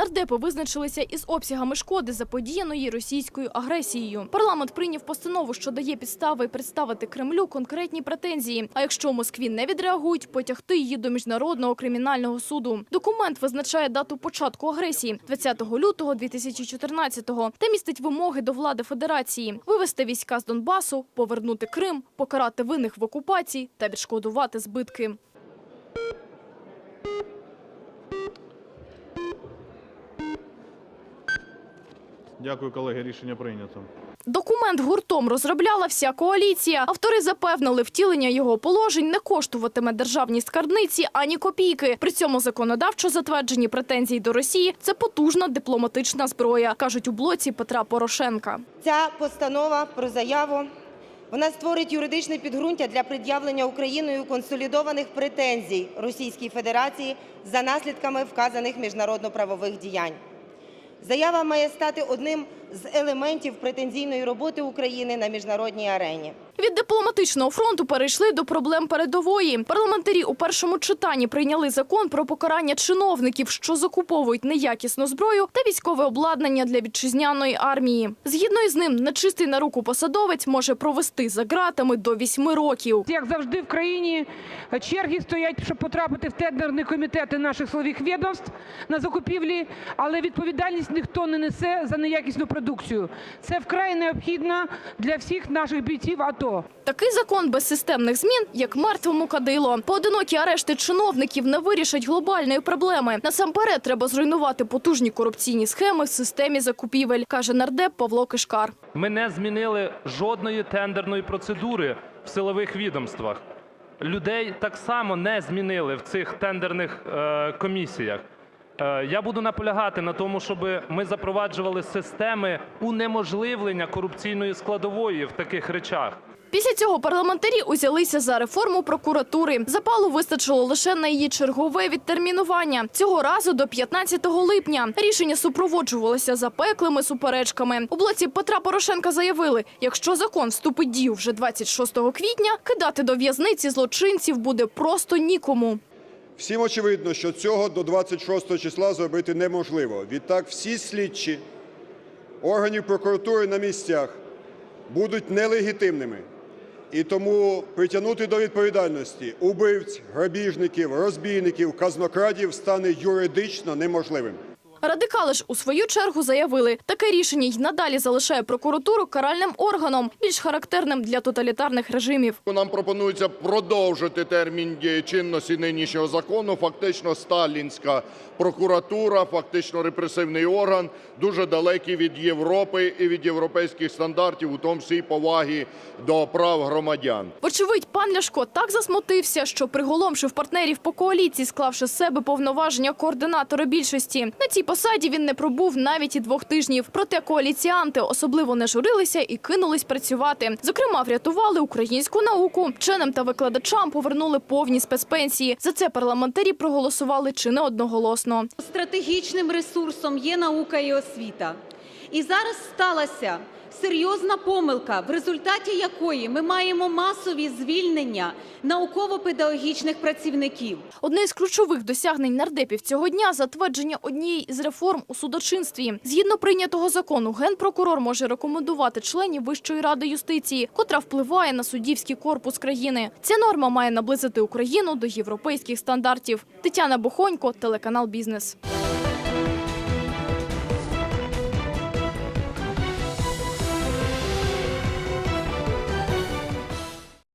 Нардепи визначилися із обсягами шкоди заподіяної російською агресією. Парламент прийняв постанову, що дає підстави представити Кремлю конкретні претензії. А якщо Москві не відреагують, потягти її до міжнародного кримінального суду. Документ визначає дату початку агресії 20 лютого 2014-го та містить вимоги до влади федерації вивести війська з Донбасу, повернути Крим, покарати винних в окупації та відшкодувати збитки. Дякую, колеги. Рішення прийнято. Документ гуртом розробляла вся коаліція. Автори запевнили, втілення його положень не коштуватиме державній скарбниці ані копійки. При цьому законодавчо затверджені претензії до Росії це потужна дипломатична зброя, кажуть у блоці Петра Порошенка. Ця постанова про заяву вона створить юридичне підґрунтя для пред'явлення Україною консолідованих претензій Російській Федерації за наслідками вказаних міжнародно-правових діянь. Заява має стати одним з елементів претензійної роботи України на міжнародній арені. Від дипломатичного фронту перейшли до проблем передової. Парламентарі у першому читанні прийняли закон про покарання чиновників, що закуповують неякісну зброю та військове обладнання для вітчизняної армії. Згідно із ним, нечистий на руку посадовець може провести за ґратами до вісьми років. Як завжди в країні черги стоять, щоб потрапити в тендерні комітети наших силових відомств на закупівлі, але відповідальність ніхто не несе за неякісну продукцію. Це вкрай необхідно для всіх наших бійців АТО. Такий закон без системних змін, як мертвому кадило. Поодинокі арешти чиновників не вирішать глобальної проблеми. Насамперед треба зруйнувати потужні корупційні схеми в системі закупівель, каже нардеп Павло Кишкар. Ми не змінили жодної тендерної процедури в силових відомствах. Людей так само не змінили в цих тендерних е, комісіях. Е, я буду наполягати на тому, щоб ми запроваджували системи унеможливлення корупційної складової в таких речах. Після цього парламентарі узялися за реформу прокуратури. Запалу вистачило лише на її чергове відтермінування. Цього разу до 15 липня. Рішення супроводжувалося запеклими суперечками. У блоці Петра Порошенка заявили, якщо закон вступить дію вже 26 квітня, кидати до в'язниці злочинців буде просто нікому. Всім очевидно, що цього до 26 числа зробити неможливо. Відтак всі слідчі органів прокуратури на місцях будуть нелегітимними. І тому притягнути до відповідальності убивць, грабіжників, розбійників, казнокрадів стане юридично неможливим. Радикали ж у свою чергу заявили, таке рішення й надалі залишає прокуратуру каральним органом, більш характерним для тоталітарних режимів. Нам пропонується продовжити термін чинності нинішнього закону. Фактично сталінська прокуратура, фактично репресивний орган, дуже далекий від Європи і від європейських стандартів, у тому числі поваги до прав громадян. Вочевидь, пан Ляшко так засмутився, що приголомшив партнерів по коаліції, склавши з себе повноваження координатора більшості. На цій посаді він не пробув навіть і двох тижнів. Проте коаліціанти особливо не журилися і кинулись працювати. Зокрема, врятували українську науку. Вченим та викладачам повернули повні спецпенсії. За це парламентарі проголосували чи не одноголосно. Стратегічним ресурсом є наука і освіта. І зараз сталася серйозна помилка, в результаті якої ми маємо масові звільнення науково-педагогічних працівників. Одне із ключових досягнень нардепів цього дня – затвердження однієї із реформ у судочинстві. Згідно прийнятого закону, генпрокурор може рекомендувати членів Вищої ради юстиції, котра впливає на суддівський корпус країни. Ця норма має наблизити Україну до європейських стандартів. Тетяна Бохонько, телеканал «Бізнес».